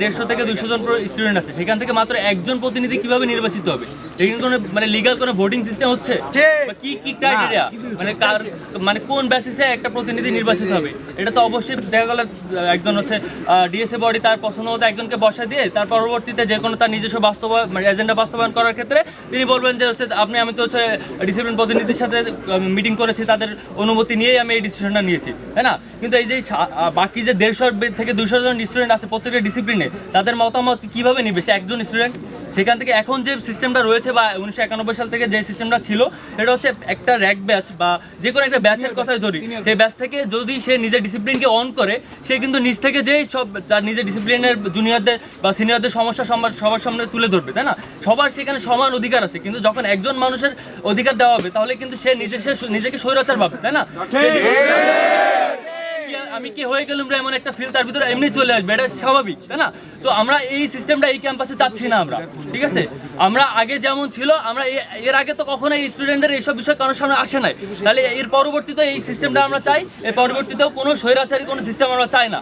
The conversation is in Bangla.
দেড়শো থেকে দুইশো জন স্টুডেন্ট আছে। সেখান থেকে মাত্র একজন প্রতিনিধি কীভাবে নির্বাচিত হবে? এখানে কোনো মানে লিগাল কোনো ভোটিং সিস্টেম হচ্ছে? কি কি ক্রাইটেরিয়া মানে কার মানে কোন বেসিসে একটা প্রতিনিধি নির্বাচিত হবে? এটা তো অবশ্যই দেখা গেল একজন হচ্ছে ডিএসএ বডি তার পছন্দ মতো একজনকে বসা দিয়ে তার পরবর্তীতে যে কোনো তার নিজস্ব বাস্তবায়ন মানে এজেন্ডা বাস্তবায়ন করার ক্ষেত্রে তিনি বলবেন যে হচ্ছে আপনি আমি তো হচ্ছে ডিসিপ্লিন প্রতিনিধির সাথে মিটিং করেছি তাদের অনুমতি নিয়েই আমি এই ডিসিশনটা নিয়েছি। তাই না? কিন্তু এই যে বাকি যে দেড়শো থেকে দুশো জন স্টুডেন্ট আছে প্রত্যেকটা ডিসিপ্লিনে তাদের মতামত কীভাবে নিবে? সে একজন স্টুডেন্ট সেখান থেকে এখন যে সিস্টেমটা রয়েছে বা উনিশশো একানব্বই সাল থেকে যে সিস্টেমটা ছিল এটা হচ্ছে একটা র্যাক ব্যাচ বা যে কোনো একটা ব্যাচের কথাই ধরি। সেই ব্যাচ থেকে যদি সে নিজের ডিসিপ্লিনকে অন করে সে কিন্তু নিজ থেকে যেই সব তার নিজের ডিসিপ্লিনের জুনিয়রদের বা সিনিয়রদের সমস্যা সবার সবার সামনে তুলে ধরবে তাই না? সবার সেখানে সমান অধিকার আছে। কিন্তু যখন একজন মানুষের অধিকার দেওয়া হবে তাহলে কিন্তু সে নিজের সে নিজেকে স্বৈরাচার পাবে তাই না? আমি কি হয়ে গেলাম রে এমন একটা ফিল তার ভিতরে এমনি চলে আসবে, এটা স্বাভাবিক, তাই না? তো আমরা এই সিস্টেমটা এই ক্যাম্পাসে চাচ্ছি না আমরা, ঠিক আছে? আমরা আগে যেমন ছিল, আমরা এর আগে তো কখনো এই স্টুডেন্টদের এইসব বিষয় কারোর সামনে আসে নাই। তাহলে এর পরবর্তীতে এই সিস্টেমটা আমরা চাই, এর পরবর্তীতেও কোনো স্বৈরাচারী কোনো সিস্টেম আমরা চাই না।